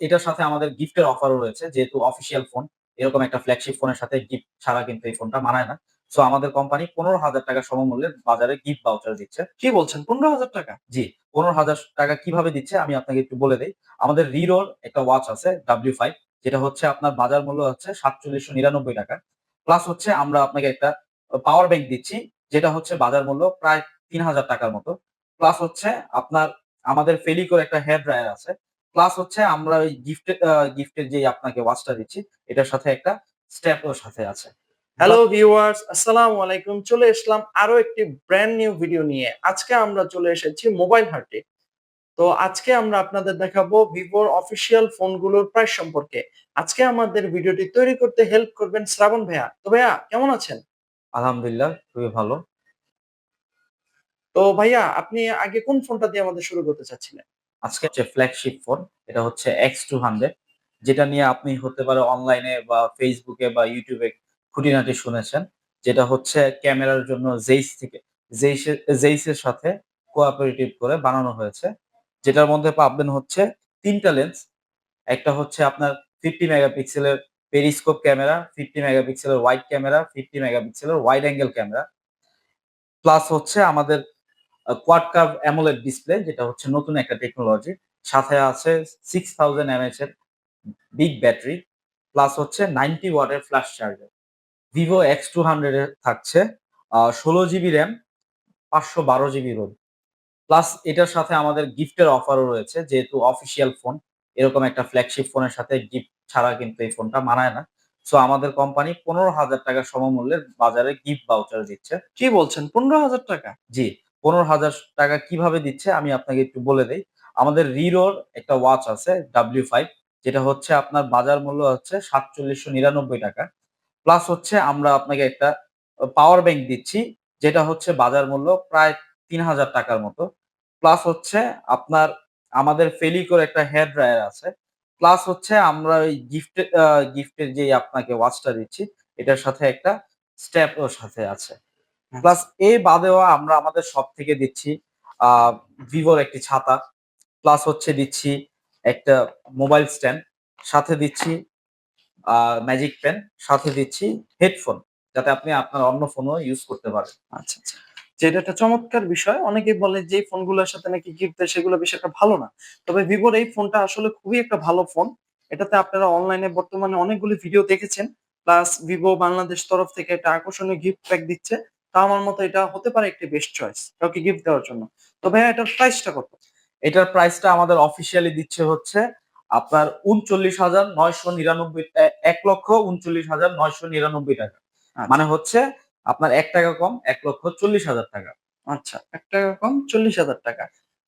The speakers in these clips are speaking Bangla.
এটার সাথে আমাদের গিফটের অফারও রয়েছে যেহেতু অফিসিয়াল ফোন এরকম একটা ফ্ল্যাগশিপ ফোনের সাথে গিফট ছাড়া কিন্তু এই ফোনটা মানায় না। সো আমাদের কোম্পানি পনেরো হাজার টাকা সমমূল্যের বাজারে গিফট ভাউচার দিচ্ছে। কি বলছেন? পনেরো হাজার টাকা? জি পনেরো হাজার টাকা কীভাবে দিচ্ছে আমি আপনাকে একটু বলে দিই। আমাদের রিরোর একটা ওয়াচ আছে ডাব্লিউ ফাইভ যেটা হচ্ছে আপনার বাজার মূল্য হচ্ছে সাতচল্লিশশো নিরানব্বই টাকা। প্লাস হচ্ছে আমরা আপনাকে একটা পাওয়ার ব্যাংক দিচ্ছি যেটা হচ্ছে বাজার মূল্য প্রায় তিন হাজার টাকার মতো। প্লাস হচ্ছে আপনার আমাদের ফেলিকোর একটা হেয়ার ড্রায়ার আছে প্লাস হচ্ছে আমরা ওই গিফটের গিফটের যে আপনাকে ওয়াচটা দিচ্ছি এটার সাথে একটা স্ট্যাপও সাথে আছে। হ্যালো ভিউয়ার্স আসসালামু আলাইকুম। চলে আসলাম আরও একটি ব্র্যান্ড নিউ ভিডিও নিয়ে। আজকে আমরা চলে এসেছি মোবাইল হাটে তো আজকে আমরা আপনাদের দেখাবো ভিভোর অফিসিয়াল ফোনগুলোর প্রাইস সম্পর্কে। আজকে আমাদের ভিডিওটি তৈরি করতে হেল্প করবেন শ্রাবণ ভাইয়া। তো ভাইয়া কেমন আছেন? আলহামদুলিল্লাহ খুবই ভালো। তো ভাইয়া আপনি আগে কোন ফোনটা দিয়ে আমাদের শুরু করতে চাচ্ছিলেন? আজকে হচ্ছে ফ্ল্যাগশিপ ফোন এটা হচ্ছে এক্স টু হান্ড্রেড যেটা নিয়ে আপনি হতে পারে অনলাইনে বা ফেসবুকে বা ইউটিউবে খুঁটিনাটি শুনেছেন, যেটা হচ্ছে ক্যামেরার জন্য জেইস থেকে জেইসের সাথে কোঅপারেটিভ করে বানানো হয়েছে, যেটার মধ্যে পাবেন হচ্ছে তিনটা লেন্স একটা হচ্ছে আপনার ফিফটি মেগাপিক্সেলের পেরিস্কোপ ক্যামেরা ফিফটি মেগাপিক্সেলের ওয়াইড ক্যামেরা ফিফটি মেগাপিক্সেলের ওয়াইড অ্যাঙ্গেল ক্যামেরা প্লাস হচ্ছে আমাদের কোয়াড কার্ভ অ্যামোলেড ডিসপ্লে যেটা হচ্ছে নতুন একটা টেকনোলজি সাথে আছে সিক্স থাউজেন্ড এমএচ এর বিগ ব্যাটারি প্লাস হচ্ছে নাইনটি ওয়াটের flash charger Vivo X two hundred থাকছে ষোলো জিবি র্যাম পাঁচশো বারো জিবি রোম প্লাস এটার সাথে আমাদের গিফটের অফারও রয়েছে যেহেতু অফিসিয়াল ফোন এরকম একটা ফ্ল্যাগশিপ ফোনের সাথে গিফট ছাড়া কিন্তু এই ফোনটা মানায় না। সো আমাদের কোম্পানি পনেরো হাজার টাকা সমমূল্যের বাজারে গিফট ভাউচার দিচ্ছে। কি বলছেন? পনেরো হাজার টাকা? জি। পনেরো হাজার টাকা কীভাবে দিচ্ছে আমি আপনাকে একটু বলে দিই। আমাদের রিরোর একটা ওয়াচ আছে ডাব্লিউ ফাইভ যেটা হচ্ছে আপনার বাজার মূল্য হচ্ছে সাতচল্লিশশো নিরানব্বই টাকা। প্লাস হচ্ছে আমরা আপনাকে একটা পাওয়ার ব্যাংক দিচ্ছি, যেটা হচ্ছে বাজার মূল্য প্রায় তিন হাজার টাকার মতো। প্লাস হচ্ছে আপনার, আমাদের ফেলিকোর একটা হেয়ার ড্রায়ার আছে। প্লাস হচ্ছে আমরা ওই গিফট গিফটের যে আপনাকে ওয়াচটা দিচ্ছি, এটার সাথে একটা স্ট্যাপও সাথে আছে। প্লাস এ বাদেও আমরা আমাদের সব থেকে দিচ্ছি ভিভোর একটি ছাতা। প্লাস হচ্ছে দিচ্ছি একটা মোবাইল স্ট্যান্ড সাথে দিচ্ছি ম্যাজিক পেন সাথে দিচ্ছি হেডফোন যাতে আপনি আপনার অন্য ফোনও ইউজ করতে পারেন। আচ্ছা আচ্ছা। যেটা একটা চমৎকার বিষয় অনেকেই বলে যে ফোনগুলোর সাথে নাকি গিফট দেয় সেগুলো বিষয়টা ভালো না। তবে ভিভোর এই ফোনটা আসলে খুবই একটা ভালো ফোন এটাতে আপনারা অনলাইনে বর্তমানে অনেকগুলি ভিডিও দেখেছেন। প্লাস ভিভো বাংলাদেশ তরফ থেকে একটা আকর্ষণীয় গিফট প্যাক দিচ্ছে। তা আমার মতো এটা হতে পারে একটি বেস্ট চয়েস কাউকে গিফট দেওয়ার জন্য। তো ভাইয়া এটার প্রাইসটা কত? এটার প্রাইসটা আমাদের অফিসিয়ালি দিচ্ছে হচ্ছে আপনার উনচল্লিশ হাজার নয়শো নিরানব্বই এক লক্ষ উনচল্লিশ হাজার নয়শো নিরানব্বই টাকা। আচ্ছা। মানে হচ্ছে আপনার এক টাকা কম এক লক্ষ চল্লিশ হাজার টাকা। আচ্ছা এক টাকা কম চল্লিশ হাজার টাকা।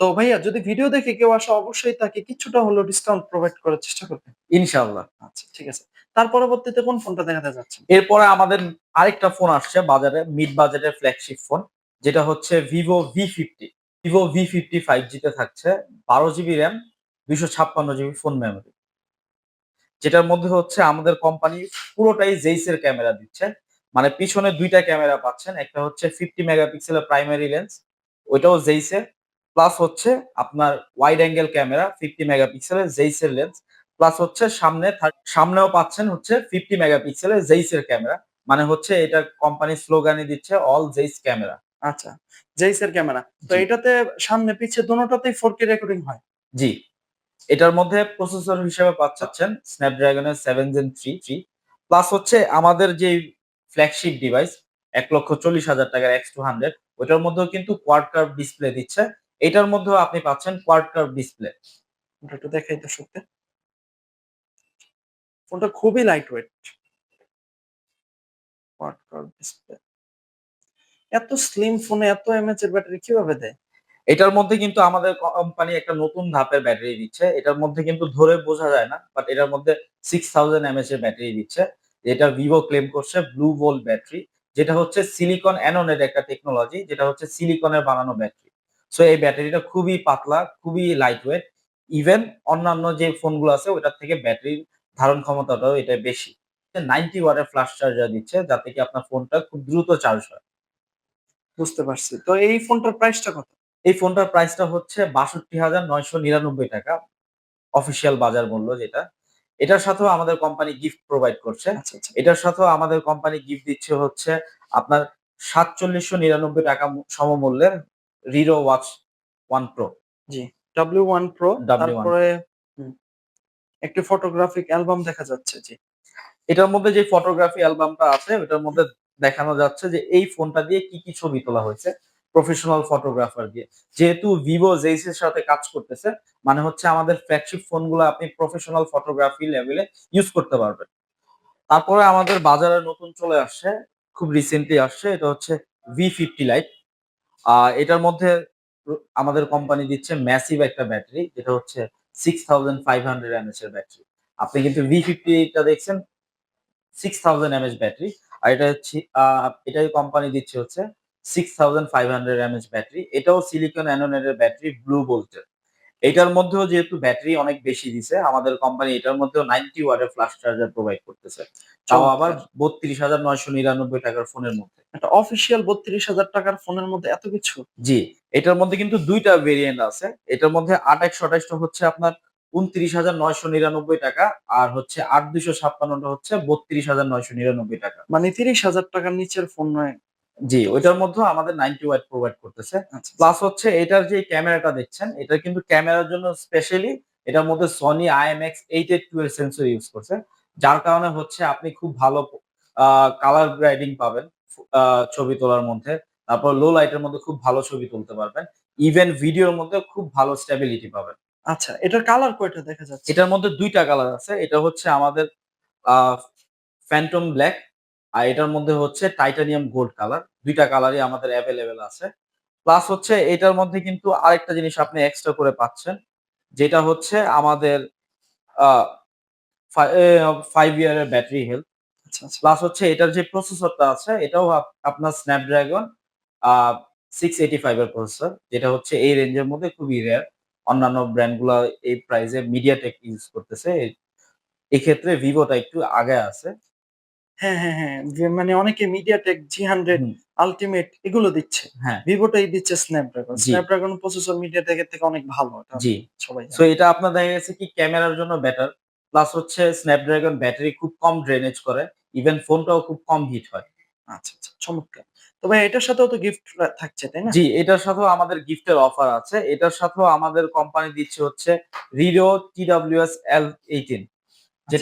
তো ভাইয়া যদি ভিডিও দেখে কেউ আসে অবশ্যই তাকে কিছুটা হলেও ডিসকাউন্ট প্রোভাইড করার চেষ্টা করবেন। ইনশাআল্লাহ। আচ্ছা ঠিক আছে। তার পরবর্তীতে কোন ফোনটা দেখাতে যাচ্ছেন? এরপরে আমাদের আরেকটা ফোন আসছে বাজারে মিড বাজেটের ফ্ল্যাগশিপ ফোন যেটা হচ্ছে Vivo V fifty Vivo V fifty five জিতে থাকছে, বারো জিবি র্যাম দুইশো ছাপ্পান্ন জিবি ফোন মেমোরি যেটার মধ্যে হচ্ছে আমাদের কোম্পানি পুরোটাই জেইসের ক্যামেরা দিচ্ছে। মানে পিছনে দুইটা ক্যামেরা পাচ্ছেন, একটা হচ্ছে ফিফটি মেগাপিক্সেলের প্রাইমারি লেন্স ওইটাও জেইসের প্লাস হচ্ছে আপনার ওয়াইড অ্যাঙ্গেল ক্যামেরা ফিফটি মেগাপিক্সেলের জেইসের লেন্স প্লাস হচ্ছে সামনে সামনেও পাচ্ছেন হচ্ছে ফিফটি মেগাপিক্সেলের জেইসের ক্যামেরা মানে হচ্ছে এটা কোম্পানি স্লোগানই দিচ্ছে অল জেইস ক্যামেরা আচ্ছা জেইসের ক্যামেরা তো এটাতে সামনে পিছে দুটোতেই ফোর কে রেকর্ডিং হয়? জি। এটার মধ্যে প্রসেসর হিসেবে পাচ্ছেন স্ন্যাপড্রাগনের seven gen three three plus হচ্ছে আমাদের যে ফ্ল্যাগশিপ ডিভাইস এক লক্ষ চল্লিশ হাজার টাকার এক্স টু হান্ড্রেড ওইটার মধ্যেও কিন্তু কোয়াড কার্ভ ডিসপ্লে দিচ্ছে। এটার মধ্যেও আপনি পাচ্ছেন কোয়াড কার্ভ ডিসপ্লে একটু দেখাই তো সত্যি ফোনটা খুবই লাইট ওয়েট এত স্লিম ফোনে এত এমএচ এর ব্যাটারি কীভাবে দেয়? এটার মধ্যে কিন্তু আমাদের কোম্পানি একটা নতুন ধাপের ব্যাটারি দিচ্ছে। এটার মধ্যে কিন্তু ধরে বোঝা যায় না বাট এটার মধ্যে সিক্স থাউজেন্ড এমএচ এর ব্যাটারি দিচ্ছে। যেটা ভিভো ক্লেম করছে ব্লু ভোল্ট ব্যাটারি যেটা হচ্ছে সিলিকন অ্যানোনের একটা টেকনোলজি যেটা হচ্ছে সিলিকনের বানানো ব্যাটারি সো এই ব্যাটারিটা খুবই পাতলা, খুবই লাইট ওয়েট ইভেন অন্যান্য যে ফোনগুলো আছে, ওটার থেকে ব্যাটারির ধারণ ক্ষমতাটাও এটা বেশি। নাইনটি ওয়াটের ফ্লাশ চার্জার দিচ্ছে যাতে কি আপনার ফোনটা খুব দ্রুত চার্জ হয়। বুঝতে পারছি। তো এই ফোনটার প্রাইসটা কত? এই ফোনটার প্রাইসটা হচ্ছে বাষট্টি হাজার নয়শো নিরানব্বই টাকা। অফিসিয়াল বাজার মূল্য যেটা। এটার সাথেও আমাদের কোম্পানি গিফট প্রোভাইড করছে। আচ্ছা, আচ্ছা। এটার সাথেও আমাদের কোম্পানি গিফট দিচ্ছে হচ্ছে আপনার সাতচল্লিশশো নিরানব্বই টাকা সমমূল্যের রিরো ওয়াচ ওয়ান প্রো জি, W1 Pro W1 তারপরে একটি ফটোগ্রাফিক অ্যালবাম দেখা যাচ্ছে। যে এটার মধ্যে যে ফটোগ্রাফি অ্যালবামটা আছে ওটার মধ্যে দেখানো যাচ্ছে যে এই ফোনটা দিয়ে কি, কি ছবি তোলা হয়েছে প্রফেশনাল ফটোগ্রাফার দিয়ে। যেহেতু ভিভো Zeiss এর সাথে কাজ করতেছে মানে হচ্ছে আমাদের ফ্ল্যাগশিপ ফোনগুলো আপনি প্রফেশনাল ফটোগ্রাফি লেভেলে ইউজ করতে পারবেন। তারপরে আমাদের বাজারে নতুন চলে আসছে, খুব রিসেন্টলি আসছে এটা হচ্ছে V50 Lite। আ এটার মধ্যে আমাদের কোম্পানি দিচ্ছে ম্যাসিভ একটা ব্যাটারি যেটা হচ্ছে 6500 mAh এর ব্যাটারি। আপনি কিন্তু V50 টা দেখছেন সিক্স থাউজেন্ড এমএচ ব্যাটারি। আর এটা হচ্ছে এটাই কোম্পানি দিচ্ছে হচ্ছে six thousand five hundred mAh battery. এটাও সিলিকন অ্যানোনেড এর ব্যাটারি ব্লু বোল্ট এর। এটার মধ্যেও যেহেতু ব্যাটারি অনেক বেশি দিছে আমাদের কোম্পানি এটার মধ্যেও 90 ওয়াটের ফাস্ট চার্জার প্রোভাইড করতেছে। তাও আবার চমৎকার। ৳৩২,৯৯৯ টাকার ফোনের মধ্যে। একটা অফিসিয়াল ৳৩২,০০০ টাকার ফোনের মধ্যে এত কিছু? জি, এটার মধ্যে কিন্তু ২ টা ভেরিয়েন্ট আছে। এটার মধ্যে ৮ ১২৮ টা হচ্ছে আপনার ৳২৯,৯৯৯ টাকা আর হচ্ছে ৮ ২৫৬ টা হচ্ছে ৳৩২,৯৯৯ টাকা। মানে ৳৩০,০০০ টাকার নিচের ফোন নয়। জি, ওইটার মধ্যেও আমাদের 90 ওয়াট প্রোভাইড করতেছে। আচ্ছা, প্লাস হচ্ছে এটার যে ক্যামেরাটা দেখছেন, এটা কিন্তু ক্যামেরার জন্য স্পেশালি এটার মধ্যে Sony IMX882 এর সেন্সর ইউজ করছে। যার কারণে হচ্ছে আপনি খুব ভালো কালার গ্রেডিং পাবেন ছবি তোলার মধ্যে। তারপর লো লাইটের মধ্যে খুব ভালো ছবি তুলতে পারবেন। ইভেন ভিডিওর মধ্যে খুব ভালো স্টেবিলিটি পাবেন। আচ্ছা, এটার কালার কয়টা দেখা যাচ্ছে? এটার মধ্যে দুইটা কালার আছে। এটা হচ্ছে আমাদের ফ্যান্টম ব্লাক আর এটার মধ্যে হচ্ছে টাইটানিয়াম গোল্ড কালার। ২ টা কালারই আমাদের অ্যাভেলেবেল আছে। প্লাস হচ্ছে এটার মধ্যে কিন্তু আরেকটা জিনিস আপনি এক্সট্রা করে পাচ্ছেন। যেটা হচ্ছে আমাদের আ ফা এ 5 ইয়ারের ব্যাটারি হেলথ। প্লাস হচ্ছে এটার যে প্রসেসরটা আছে এটাও আপ আপনার Snapdragon আ 685 এর প্রসেসর। যেটা হচ্ছে এই রেঞ্জের মধ্যে খুবই রেয়ার। অন্যান্য ব্র্যান্ডগুলা এই প্রাইস MediaTek ইউজ করতেছে। এক্ষেত্রে ভিভোটা একটু আগে আছে। হ্যাঁ, হ্যাঁ, হ্যাঁ। যে মানে অনেকে MediaTek G100 হুম, Ultimate এগুলো দিচ্ছে। হ্যাঁ, Vivo টাই দিচ্ছে। জি, Snapdragon প্রসেসর এর থেকে অনেক ভালো। এটা জি। সবাই সো এটা আপনার দেখা গেছে কি ক্যামেরার জন্য বেটার। প্লাস হচ্ছে Snapdragon ব্যাটারি খুব কম ড্রেনেজ করে। ইভেন ফোনটাও খুব কম হিট হয়। আচ্ছা, আচ্ছা চমৎকার। তো ভাই এটার সাথেও তো গিফট থাকছে, তাই না? জি, এটার সাথেও আমাদের গিফটের অফার আছে। এটার সাথেও আমাদের কোম্পানি দিচ্ছে হচ্ছে Riro TWS L18 আচ্ছা, যেটার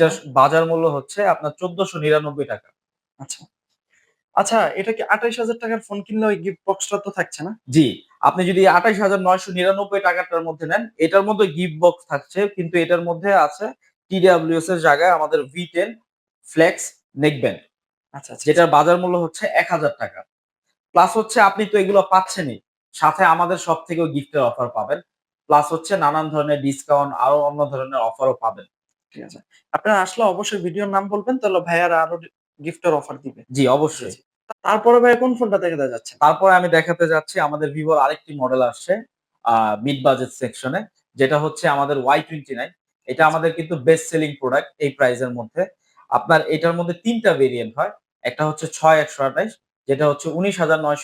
স বাজার মূল্য হচ্ছে আপনার ৳১৪৯৯ টাকা। আচ্ছা। আচ্ছা, এটা কি ৳২৮,০০০ টাকার ফোন কিনলে ওই গিফট বক্সটা তো থাকছে না? জি, আপনি যদি ৳২৮,৯৯৯ টাকাটার মধ্যে নেন, এটার মধ্যে গিফট বক্স থাকছে কিন্তু এটার মধ্যে আছে TWS এর জায়গায় আমাদের V10 ফ্লেক্স নেকব্যান্ড আচ্ছা, আচ্ছা। যেটার বাজার মূল্য হচ্ছে এক হাজার টাকা। প্লাস হচ্ছে আপনি তো এগুলো পাচ্ছেনই। সাথে আমাদের সব থেকেও গিফটের অফার পাবেন। প্লাস হচ্ছে নানান ধরনের ডিসকাউন্ট আরও অন্য ধরনের অফারও পাবেন। ঠিক আছে। আপনারা আসলে অবশ্যই ভিডিওর নাম বলবেন তাহলে ভাইয়ারা আরও গিফটের অফার দিবে। জি, অবশ্যই। তারপরে ভাইয়া কোন ফোনটা দেখাতে যাচ্ছেন? তারপরে আমি দেখাতে যাচ্ছি আমাদের Vivoর আরেকটি মডেল আসছে মিড বাজেট সেকশনে যেটা হচ্ছে আমাদের Y29 এটা আচ্ছা। আমাদের কিন্তু বেস্ট সেলিং প্রোডাক্ট এই প্রাইসের মধ্যে। আপনার এটার মধ্যে ৩ টা ভেরিয়েন্ট হয়। একটা হচ্ছে ৬ ১২৮ যেটা হচ্ছে ৳১৯,৯৯৯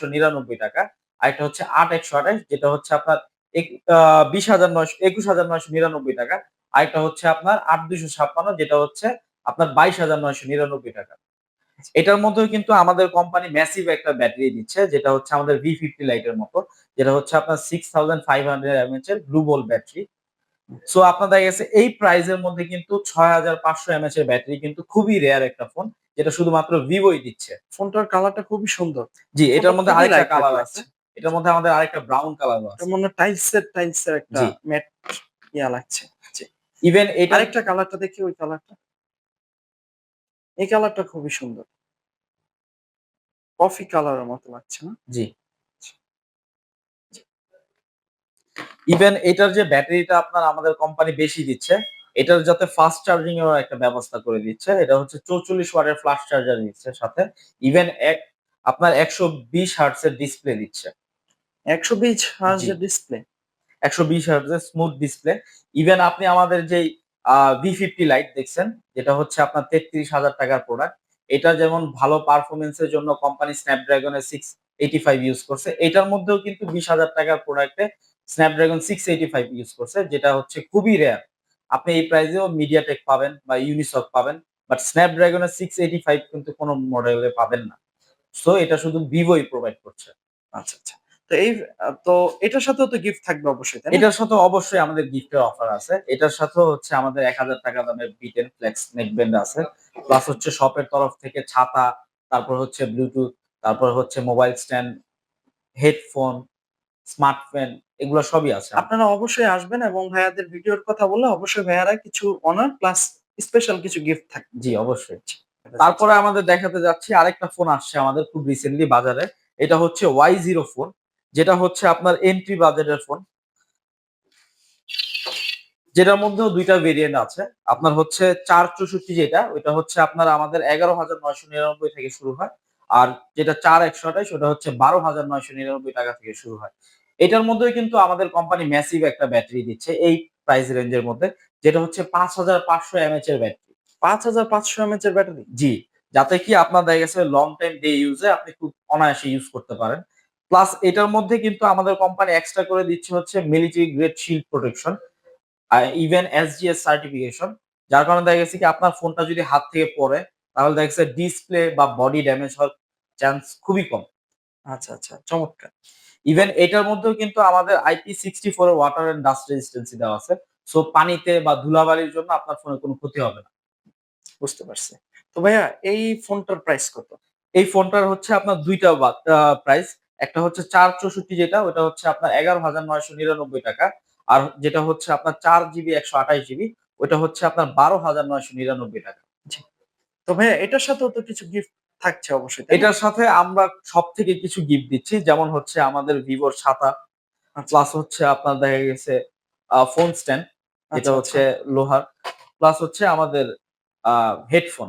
টাকা। আরেকটা হচ্ছে ৮ ১২৮ যেটা হচ্ছে আপনার এক আ ২০,৯০০ ২১,৯৯৯ টাকা। আরেকটা হচ্ছে আপনার ৮ ২৫৬ যেটা হচ্ছে আপনার ২২,৯৯৯ টাকা। এটার মধ্যেও কিন্তু আমাদের কোম্পানি ম্যাসিভ একটা ব্যাটারি দিচ্ছে যেটা হচ্ছে আমাদের V50 Lite এর মতো। যেটা হচ্ছে আপনার 6500 mAh এর ব্লু বোল্ট ব্যাটারি। সো আপনার দেখা গেছে এই প্রাইস এর মধ্যে কিন্তু 6500 mAh এর ব্যাটারি কিন্তু খুবই রেয়ার একটা ফোন। যেটা শুধুমাত্র ভিভোই দিচ্ছে। ফোনটার কালারটা খুবই সুন্দর। জি, এটার মধ্যে আরেকটা কালার। আছে। এটার মধ্যে আমাদের আরেকটা ব্রাউন কালারও এটা আছে। মনে হয় টাইলস এর একটা। ম্যাট ইয়া লাগছে। ইভেন এটা আরেকটা কালারটা দেখি ওই কালারটা। এই কালারটা খুবই সুন্দর। কফি কালারের মতো লাগছে না? জি। ইভেন এটার যে ব্যাটারিটা আপনার আমাদের কোম্পানি বেশি দিচ্ছে, এটার যাতে ফাস্ট চার্জিং এরও একটা ব্যবস্থা করে দিচ্ছে। এটা হচ্ছে ৪৪ ওয়াটের ফাস্ট চার্জার দিচ্ছে সাথে। ইভেন এক আপনার ১২০ হার্টজ এর ডিসপ্লে দিচ্ছে। ১২০ হার্জ জি। এর ডিসপ্লে। ১২০ হার্টজ এর স্মুথ ডিসপ্লে। ইভেন আপনি আমাদের যেই আ V50 Lite দেখছেন, যেটা হচ্ছে আপনার ৳৩৩,০০০ টাকার প্রোডাক্ট। এটা যেমন ভালো পারফরম্যান্স এর জন্য কোম্পানি Snapdragon এর 685 ইউজ করছে। এটার মধ্যেও কিন্তু ৳২০,০০০ টাকার প্রোডাক্টে Snapdragon 685 ইউজ করছে যেটা হচ্ছে খুবই রেয়ার। আপনি এই প্রাইসেও মিডিয়াটেক পাবেন বা ইউনিসক পাবেন বাট স্ন্যাপড্রাগনের সিক্স এইটি ফাইভ কিন্তু কোনো মডেলে পাবেন না সো এটা শুধু ভিভোই প্রোভাইড করছে আচ্ছা আচ্ছা তো এই তো এটার সাথেও তো গিফট থাকবে অবশ্যই এটার সাথে অবশ্যই আমাদের গিফটের অফার আছে। এটার সাথেও হচ্ছে আমাদের এক হাজার টাকা দামের বিটেন ফ্লেক্স নেকব্যান্ড আছে। প্লাস হচ্ছে শপের তরফ থেকে ছাতা তারপর হচ্ছে ব্লুটুথ তারপর হচ্ছে মোবাইল স্ট্যান্ড হেডফোন স্মার্টফোন এগুলো সবই আছে আপনারা অবশ্যই আসবেন এবং ভাইয়াদের ভিডিওর কথা বললে অবশ্যই ভাইয়ারা কিছু অনার প্লাস স্পেশাল কিছু গিফট থাকবে। জি অবশ্যই। তারপরে আমাদের দেখাতে যাচ্ছি আরেকটা ফোন আসছে আমাদের খুব রিসেন্টলি বাজারে। এটা হচ্ছে ওয়াই জিরো ফোন যেটা হচ্ছে আপনার এন্ট্রি বাজেটের ফোন যেটার মধ্যেও দুইটা ভেরিয়েন্ট আছে। আপনার হচ্ছে চার চৌষট্টি যেটা ওইটা হচ্ছে আপনার আমাদের এগারো হাজার নয়শো নিরানব্বই থেকে শুরু হয়। আর যেটা চার একশো আঠাশ ওটা হচ্ছে বারো হাজার নয়শো নিরানব্বই টাকা থেকে শুরু হয়। এটার মধ্যেও কিন্তু আমাদের কোম্পানি ম্যাসিভ একটা ব্যাটারি দিচ্ছে এই প্রাইস রেঞ্জের মধ্যে যেটা হচ্ছে পাঁচ হাজার পাঁচশো এমএচ এর ব্যাটারি পাঁচ হাজার পাঁচশো এমএচ এর ব্যাটারি জি যাতে কি আপনার দেখা গেছে লং টাইম ডে ইউজে আপনি খুব অনায়াসে ইউজ করতে পারেন। প্লাস এটার মধ্যে কিন্তু আমাদের কোম্পানি এক্সট্রা করে দিচ্ছে হচ্ছে military grade shield protection even SGS certification যার কারণে দেখা গেছে কি আপনার ফোনটা যদি হাত থেকে পড়ে তাহলে দেখা গেছে ডিসপ্লে বা বডি ড্যামেজ হওয়ার চান্স খুবই কম। আচ্ছা আচ্ছা চমৎকার। ইভেন এটার মধ্যেও কিন্তু আমাদের IP sixty four water and dust resistance দেওয়া আছে। সো পানিতে বা ধুলাবালির জন্য আপনার ফোনে কোনো ক্ষতি হবে না। বুঝতে পারছি। তো ভাইয়া এই ফোনটার প্রাইস কত? এই ফোনটার হচ্ছে আপনার দুইটা প্রাইস একটা হচ্ছে চার চৌষট্টি যেটা ওটা হচ্ছে আপনার এগারো হাজার নয়শো নিরানব্বই টাকা। আর যেটা হচ্ছে আপনার চার জিবি একশো আঠাশ জিবি ওটা হচ্ছে আপনার বারো হাজার নয়শো নিরানব্বই টাকা। তো ভাইয়া এটার সাথেও তো কিছু গিফট থাকছে অবশ্যই এটার সাথে আমরা সব থেকে কিছু গিফট দিচ্ছি যেমন হচ্ছে আমাদের ভিভোর ছাতা আচ্ছা, প্লাস হচ্ছে আপনার দেখা গেছে ফোন স্ট্যান্ড এটা আচ্ছা, হচ্ছে লোহার প্লাস হচ্ছে আমাদের হেডফোন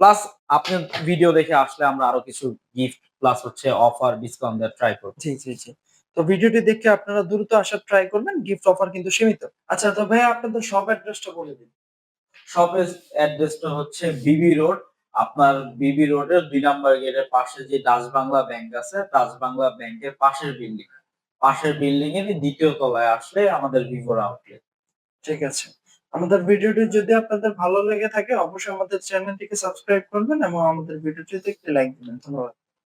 প্লাস আপনি ভিডিও দেখে আসলে আমরা আরও কিছু গিফট প্লাস হচ্ছে অফার ডিসকাউন্ট দেওয়ার ট্রাই করব। জি জি জি। তো ভিডিওটি দেখে আপনারা দ্রুত আসার ট্রাই করবেন গিফট অফার কিন্তু সীমিত। আচ্ছা তো ভাইয়া আপনাদের সব অ্যাড্রেসটা বলে দিন। শপের অ্যাড্রেসটা হচ্ছে বিবি রোড আপনার বিবি রোডের দুই নাম্বার গেটের পাশে যে ডাচ বাংলা ব্যাংক আছে ডাচ বাংলা ব্যাংকের পাশের বিল্ডিং পাশের বিল্ডিং এর দ্বিতীয় তলায় আসলে আমাদের ভিভোর আউটলেট ঠিক আছে। আমাদের ভিডিওটি যদি আপনাদের ভালো লেগে থাকে অবশ্যই আমাদের চ্যানেলটিকে সাবস্ক্রাইব করবেন এবং আমাদের ভিডিওটিতে একটি লাইক দিবেন। ধন্যবাদ।